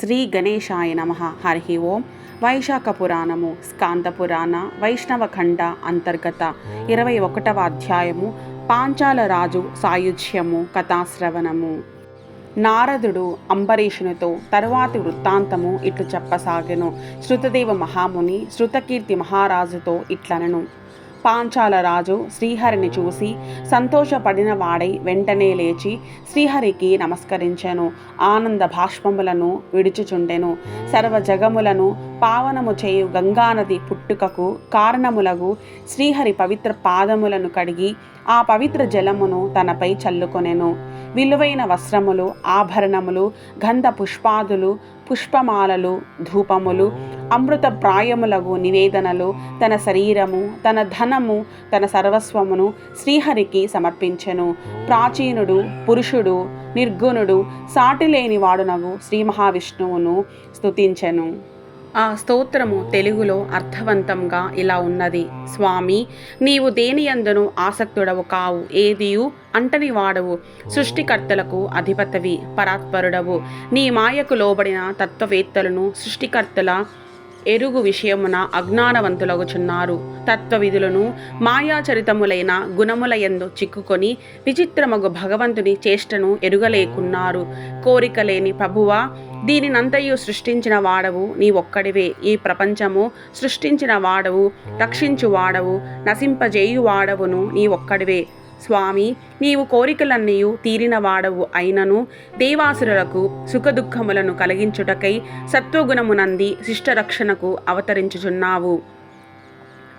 శ్రీ గణేశాయ నమ. హరి ఓం. వైశాఖ పురాణము స్కాంద పురాణ వైష్ణవ ఖండ అంతర్గత ఇరవై ఒకటవ అధ్యాయము పాంచాల రాజు సాయుధ్యము కథాశ్రవణము. నారదుడు అంబరీషునితో తరువాతి వృత్తాంతము ఇట్లు చెప్పసాగెను. శృతదేవ మహాముని శృతకీర్తి మహారాజుతో ఇట్లనను. పాంచాల రాజు శ్రీహరిని చూసి సంతోషపడిన వాడై వెంటనే లేచి శ్రీహరికి నమస్కరించెను. ఆనంద భాష్పములను విడుచుచుండెను. సర్వ జగములను పావనము చేయు గంగానది పుట్టుకకు కారణములగు శ్రీహరి పవిత్ర పాదములను కడిగి ఆ పవిత్ర జలమును తనపై చల్లుకొనెను. విలువైన వస్త్రములు ఆభరణములు గంధ పుష్పాదులు పుష్పమాలలు ధూపములు అమృత ప్రాయములగు నివేదనలు తన శరీరము తన ధనము తన సర్వస్వమును శ్రీహరికి సమర్పించెను. ప్రాచీనుడు పురుషుడు నిర్గుణుడు సాటిలేని వాడునగు శ్రీ మహావిష్ణువును స్తుతించెను. ఆ స్తోత్రము తెలుగులో అర్థవంతంగా ఇలా ఉన్నది. స్వామి నీవు దేనియందును ఆసక్తుడవు కావు ఏదియు? అంటని వాడవు. సృష్టికర్తలకు అధిపతవి పరాత్పరుడవు. నీ మాయకు లోబడిన తత్వవేత్తలను సృష్టికర్తల ఎరుగు విషయమున అజ్ఞానవంతులగుచున్నారు. తత్వవిధులను మాయాచరితములైన గుణములయందు చిక్కుకొని విచిత్రమగు భగవంతుని చేష్టను ఎరుగలేకున్నారు. కోరిక లేని ప్రభువా దీనినంతయు సృష్టించిన వాడవు నీ ఒక్కడివే ఈ ప్రపంచము సృష్టించిన వాడవు రక్షించు వాడవు నశింపజేయు వాడవును నీ ఒక్కడివే స్వామి నీవు కోరికలన్నీయు తీరిన వాడవు అయినను దేవాసురులకు సుఖదుఖములను కలిగించుటకై సత్వగుణమునంది శిష్టరక్షణకు అవతరించుచున్నావు.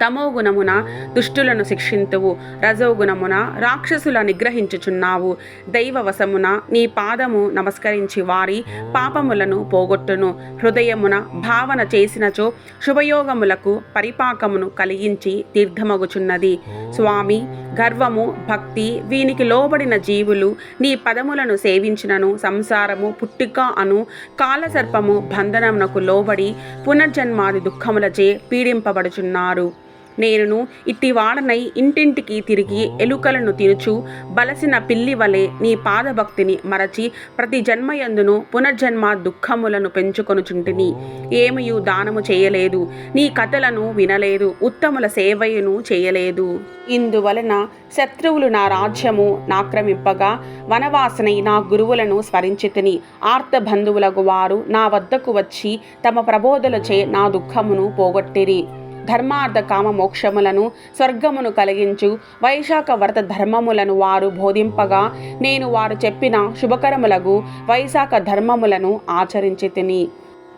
తమో గుణమున దుష్టులను శిక్షింతువు. రజోగుణమున రాక్షసుల నిగ్రహించుచున్నావు దైవవశమున నీ పాదము నమస్కరించి వారి పాపములను పోగొట్టును. హృదయమున భావన చేసినచో శుభయోగములకు పరిపాకమును కలిగించి తీర్థమగుచున్నది. స్వామి గర్వము భక్తి వీనికి లోబడిన జీవులు నీ పదములను సేవించినను సంసారము పుట్టిక అను కాలసర్పము బంధనమునకు లోబడి పునర్జన్మాది దుఃఖములచే పీడింపబడుచున్నారు. నేనును ఇట్టి వాడనై ఇంటింటికి తిరిగి ఎలుకలను తినుచు బలసిన పిల్లి వలె నీ పాదభక్తిని మరచి ప్రతి జన్మయందును పునర్జన్మ దుఃఖములను పెంచుకొనుచుంటిని. ఏమియు దానము చేయలేదు నీ కథలను వినలేదు ఉత్తముల సేవయును చేయలేదు. ఇందువలన శత్రువులు నా రాజ్యము నాక్రమింపగా వనవాసనై నా గురువులను స్మరించితిని. ఆర్త బంధువులకు వారు నా వద్దకు వచ్చి తమ ప్రబోధలచే నా దుఃఖమును పోగొట్టిరి. ధర్మార్థ కామ మోక్షములను స్వర్గమును కలిగించు. వైశాఖ వ్రత ధర్మములను వారు బోధింపగా నేను వారు చెప్పిన శుభకరములకు వైశాఖ ధర్మములను ఆచరించి తిని.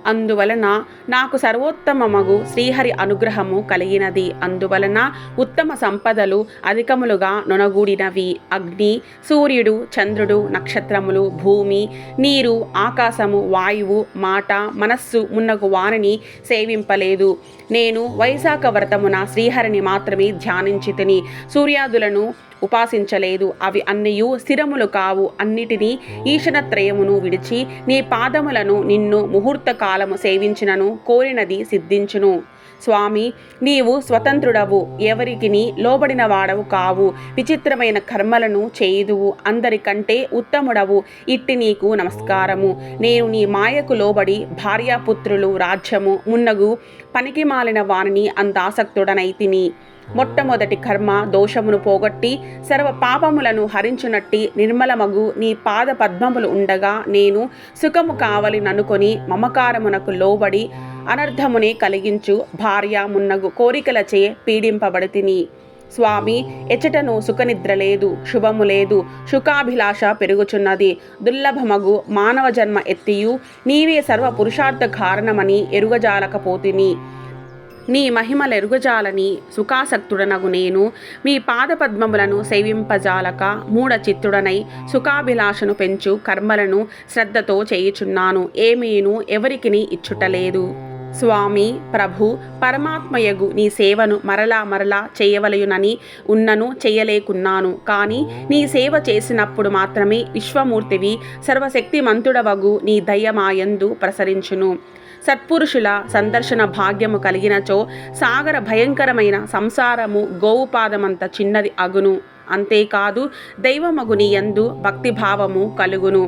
అందువలన నాకు సర్వోత్తమమగు శ్రీహరి అనుగ్రహము కలిగినది. అందువలన ఉత్తమ సంపదలు అధికములుగా నొనగూడినవి. అగ్ని సూర్యుడు చంద్రుడు నక్షత్రములు భూమి నీరు ఆకాశము వాయువు మాట మనస్సు మున్నగు వారిని సేవింపలేదు. నేను వైశాఖ వ్రతమున శ్రీహరిని మాత్రమే ధ్యానించి తిని సూర్యాదులను ఉపాసించలేదు. అవి అన్నియు స్థిరములు కావు. అన్నిటినీ ఈశనత్రయమును విడిచి నీ పాదములను నిన్ను ముహూర్త కాలము సేవించినను కోరినది సిద్ధించును. స్వామి నీవు స్వతంత్రుడవు. ఎవరికిని లోబడిన వాడవు కావు. విచిత్రమైన కర్మలను చేయుదువు. అందరికంటే ఉత్తముడవు. ఇట్టి నీకు నమస్కారము. నేను నీ మాయకు లోబడి భార్యాపుత్రులు రాజ్యము. మున్నగు పనికి మాలిన వానిని అందాసక్తుడనైతిని మొట్టమొదటి కర్మ దోషమును పోగొట్టి సర్వ పాపములను హరించునట్టి నిర్మలమగు నీ పాద పద్మములు ఉండగా నేను సుఖము కావలి ననుకొని మమకారమునకు లోబడి అనర్థమునే కలిగించు భార్య మున్నగు కోరికలచే పీడింపబడితిని. స్వామి ఎచటను సుఖనిద్ర లేదు శుభము లేదు సుఖాభిలాష పెరుగుచున్నది. దుర్లభమగు మానవ జన్మ ఎత్తియు నీవే సర్వ పురుషార్థ కారణమని ఎరుగజాలకపోతిని. నీ మహిమలెరుగజాలని సుఖాసక్తుడనగు నేను. మీ పాదపద్మములను సేవింపజాలక మూఢ చిత్తుడనై సుఖాభిలాషను పెంచు కర్మలను శ్రద్ధతో చేయుచున్నాను. ఏమీను ఎవరికిని ఇచ్చుటలేదు. స్వామి ప్రభు పరమాత్మయగు నీ సేవను మరలా మరలా చేయవలయునని ఉన్నను చేయలేకున్నాను. కానీ నీ సేవ చేసినప్పుడు మాత్రమే విశ్వమూర్తివి సర్వశక్తిమంతుడవగు నీ దయ్యమాయందు ప్రసరించును. సత్పురుషుల సందర్శన భాగ్యము కలిగినచో సాగర భయంకరమైన సంసారము గోవుపాదమంత చిన్నది అగును. అంతేకాదు దైవమగుని యందు భక్తిభావము కలుగును.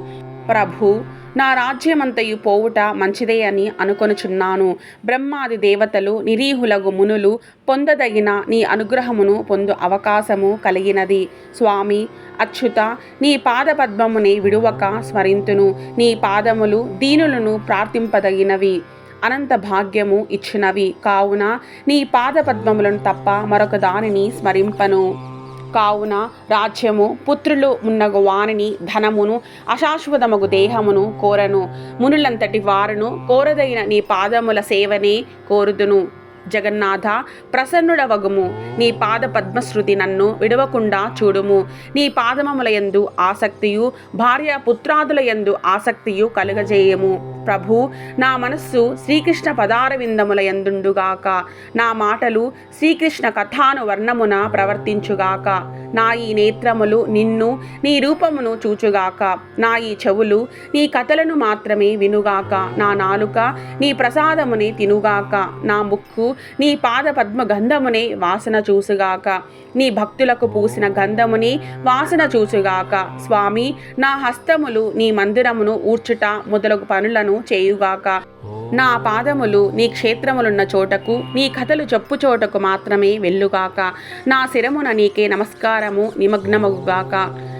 ప్రభు నా రాజ్యమంతయు పోవుట మంచిదే అని అనుకొనుచున్నాను. బ్రహ్మాది దేవతలు నిరీహులగు మునులు పొందదగిన నీ అనుగ్రహమును పొందు అవకాశము కలిగినది. స్వామి అచ్యుత నీ పాదపద్మముని విడువక స్మరింతును. నీ పాదములు దీనులను ప్రార్థింపదగినవి. అనంత భాగ్యము ఇచ్చినవి. కావున నీ పాదపద్మములను తప్ప మరొక దానిని స్మరింపను. కావున రాజ్యము పుత్రులు మున్నగు వానిని ధనమును అశాశ్వతమగు దేహమును కోరను. మునులంతటి వారును కోరదైన నీ పాదముల సేవనే కోరుదును. జగన్నాథ ప్రసన్నుడవగుము. నీ పాద పద్మశ్రుతి నన్ను విడవకుండా చూడుము. నీ పాదమముల యందు ఆసక్తియు భార్య పుత్రాదుల యందు ఆసక్తియు కలుగజేయము. ప్రభు నా మనస్సు శ్రీకృష్ణ పదారవిందముల ఎందుండుగాక యందుండుగాక నా మాటలు శ్రీకృష్ణ కథాను వర్ణమున ప్రవర్తించుగాక. నా ఈ నేత్రములు నిన్ను నీ రూపమును చూచుగాక. నా ఈ చెవులు నీ కథలను మాత్రమే వినుగాక. నా నాలుక నీ ప్రసాదముని తినుగాక. నా ముక్కు నీ పాద పద్మ గంధమునే వాసన చూసుగాక. నీ భక్తులకు పూసిన గంధముని వాసన చూసుగాక. స్వామి నా హస్తములు నీ మందిరమును ఊర్చుట మొదలగు పనులను చేయుగాక. నా పాదములు నీ క్షేత్రములున్న చోటకు నీ కథలు చెప్పు చోటకు మాత్రమే వెళ్ళుగాక. నా శిరమున నీకే నమస్కారము నిమగ్నమగుగాక.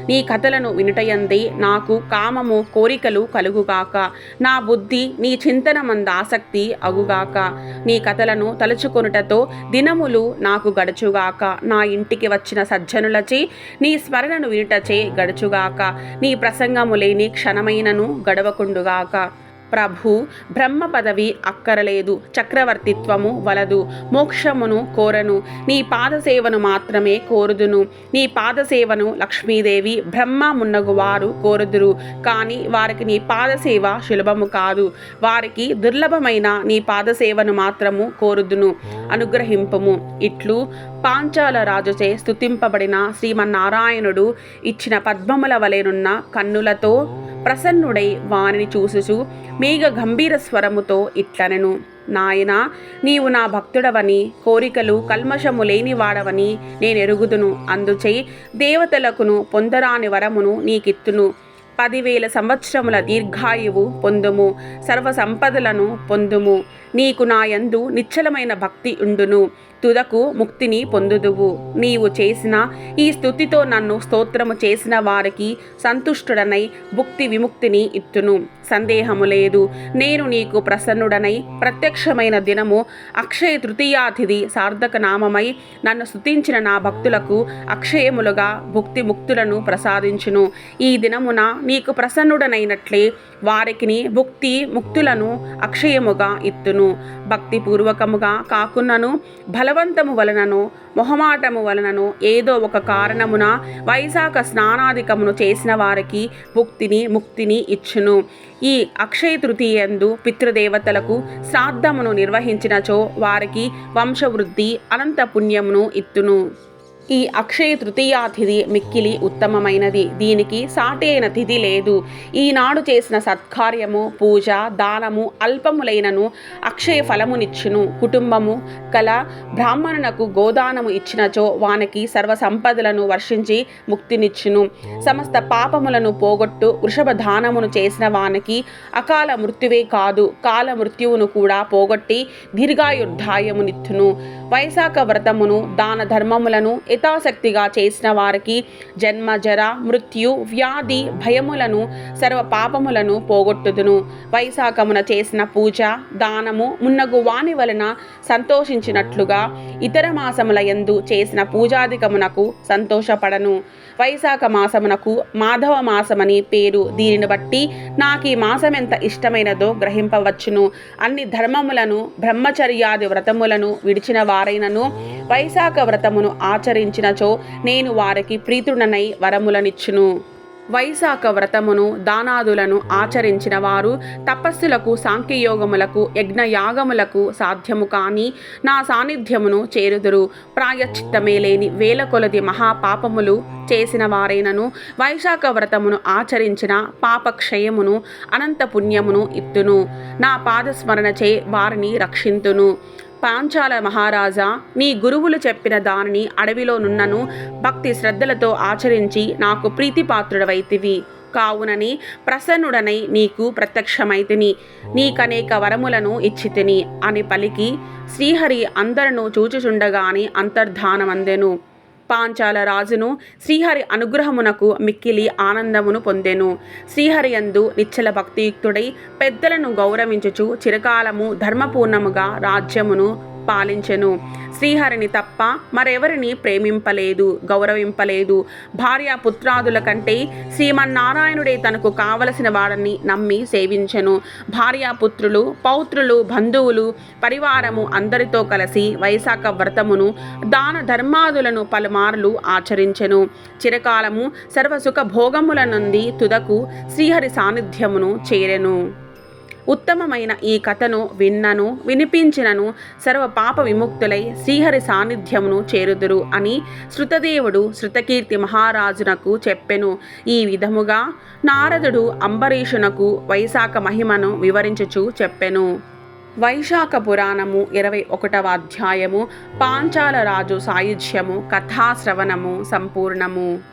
నీ కథలను వినుటయందే నాకు కామము కోరికలు కలుగుగాక. నా బుద్ధి నీ చింతన మంద ఆసక్తి అగుగాక. నీ కథలను తలుచుకొనుటతో దినములు నాకు గడుచుగాక. నా ఇంటికి వచ్చిన సజ్జనులచే నీ స్మరణను వినుటచే గడుచుగాక. నీ ప్రసంగము లేని క్షణమైనను గడవకుండుగాక. ప్రభు బ్రహ్మ పదవి అక్కరలేదు చక్రవర్తిత్వము వలదు. మోక్షమును కోరను. నీ పాదసేవను మాత్రమే కోరుదును. నీ పాదసేవను లక్ష్మీదేవి బ్రహ్మ మున్నగు వారు కోరుదురు. కానీ వారికి నీ పాదసేవ సులభము కాదు. వారికి దుర్లభమైన నీ పాదసేవను మాత్రము కోరుదును. అనుగ్రహింపము. ఇట్లు పాంచాల రాజుచే స్తుతింపబడిన శ్రీమన్నారాయణుడు ఇచ్చిన పద్మముల వలెనున్న కన్నులతో ప్రసన్నుడై వానిని చూసుచు మేఘ గంభీర స్వరముతో ఇట్లనెను నాయనా నీవు నా భక్తుడవని కోరికలు కల్మషము లేనివాడవని నేనెరుగుదును. అందుచే దేవతలకును పొందరాని వరమును నీకిత్తును. పదివేల సంవత్సరముల దీర్ఘాయువు పొందుము సర్వ సంపదలను పొందుము. నీకు నా యందు నిశ్చలమైన భక్తి ఉండును. తుదకు ముక్తిని పొందుదువు. నీవు చేసిన ఈ స్థుతితో నన్ను స్తోత్రము చేసిన వారికి సంతుష్టుడనై భుక్తి విముక్తిని ఇత్తును. సందేహము లేదు. నేను నీకు ప్రసన్నుడనై ప్రత్యక్షమైన దినము అక్షయ తృతీయాతిథి సార్థక నామమై నన్ను స్తుతించిన నా భక్తులకు అక్షయములుగా భుక్తి ముక్తులను ప్రసాదించును. ఈ దినమున నీకు ప్రసన్నుడనైనట్లే వారికిని భుక్తి ముక్తులను అక్షయముగా ఇత్తును. భక్తిపూర్వకముగా కాకున్నను బలవంతము వలనను మొహమాటము వలనను ఏదో ఒక కారణమున వైశాఖ స్నానాధికమును చేసిన వారికి భుక్తిని ముక్తిని ఇచ్చును. ఈ అక్షయ తృతీయందు పితృదేవతలకు శ్రాద్ధమును నిర్వహించినచో వారికి వంశవృద్ధి అనంత పుణ్యమును ఇత్తును. ఈ అక్షయ తృతీయా తిథి మిక్కిలి ఉత్తమమైనది. దీనికి సాటైన తిథి లేదు. ఈనాడు చేసిన సత్కార్యము పూజ దానము అల్పములైనను అక్షయ ఫలమునిచ్చును. కుటుంబము కల బ్రాహ్మణునకు గోదానము ఇచ్చినచో వానికి సర్వ సంపదలను వర్షించి ముక్తినిచ్చును. సమస్త పాపములను పోగొట్టు వృషభ దానమును చేసిన వానికి అకాల మృత్యువే కాదు. కాల మృత్యువును కూడా పోగొట్టి దీర్ఘాయుర్ధాయమునిచ్చును. వైశాఖ వ్రతమును దాన ధర్మములను యథాశక్తిగా చేసిన వారికి జన్మ జర మృత్యు వ్యాధి భయములను సర్వ పాపములను పోగొట్టుదును. వైశాఖమున చేసిన పూజ దానము మున్నగు వాని వలన సంతోషించినట్లుగా ఇతర మాసముల యందు చేసిన పూజాధికమునకు సంతోషపడను. వైశాఖ మాసమునకు మాధవ మాసమని పేరు దీనిని బట్టి నాకు ఈ మాసం ఎంత ఇష్టమైనదో గ్రహింపవచ్చును. అన్ని ధర్మములను బ్రహ్మచర్యాది వ్రతములను విడిచిన వారైనను వైశాఖ వ్రతమును ఆచరి ఆచరించినచో నేను వారికి ప్రీతుడనై వరములనిచ్చును. వైశాఖ వ్రతమును దానాదులను ఆచరించిన వారు తపస్సులకు సాంఖ్యయోగములకు యజ్ఞయాగములకు సాధ్యము కాని నా సాన్నిధ్యమును చేరుదురు. ప్రాయశ్చిత్తమే లేని వేల కొలది మహాపాపములు చేసిన వారైనను వైశాఖ వ్రతమును ఆచరించిన పాపక్షయమును అనంత పుణ్యమును ఇత్తును. నా పాదస్మరణచే వారిని రక్షింతును. పాంచాల మహారాజా నీ గురువులు చెప్పిన దానిని అడవిలో నున్నను భక్తి శ్రద్ధలతో ఆచరించి నాకు ప్రీతిపాత్రుడవైతివి. కావునని ప్రసన్నుడనై నీకు ప్రత్యక్షమైతిని నీకనేక వరములను ఇచ్చితిని అని పలికి శ్రీహరి అందరను చూచుచుండగాని అంతర్ధానమందెను. పాంచాల రాజును శ్రీహరి అనుగ్రహమునకు మిక్కిలి ఆనందమును పొందెను. శ్రీహరి యందు నిచ్చల భక్తియుక్తుడై పెద్దలను గౌరవించుచు చిరకాలము ధర్మపూర్ణముగా రాజ్యమును పాలించెను. శ్రీహరిని తప్ప మరెవరిని ప్రేమింపలేదు గౌరవింపలేదు. భార్య పుత్రాదుల కంటే శ్రీమన్నారాయణుడే తనకు కావలసిన వాడని నమ్మి సేవించెను. భార్యాపుత్రులు పౌత్రులు బంధువులు పరివారము అందరితో కలిసి వైశాఖ వ్రతమును దాన ధర్మాదులను పలుమార్లు ఆచరించెను. చిరకాలము సర్వసుఖ భోగముల నుండి తుదకు శ్రీహరి సాన్నిధ్యమును చేరెను. ఉత్తమమైన ఈ కథను విన్నను వినిపించినను సర్వ పాప విముక్తులై శ్రీహరి సాన్నిధ్యమును చేరుదురు అని శృతదేవుడు శృతకీర్తి మహారాజునకు చెప్పెను. ఈ విధముగా నారదుడు అంబరీషునకు వైశాఖ మహిమను వివరించుచు చెప్పెను. వైశాఖ పురాణము ఇరవై ఒకటవ అధ్యాయము పాంచాల రాజు సాయుధ్యము కథాశ్రవణము సంపూర్ణము.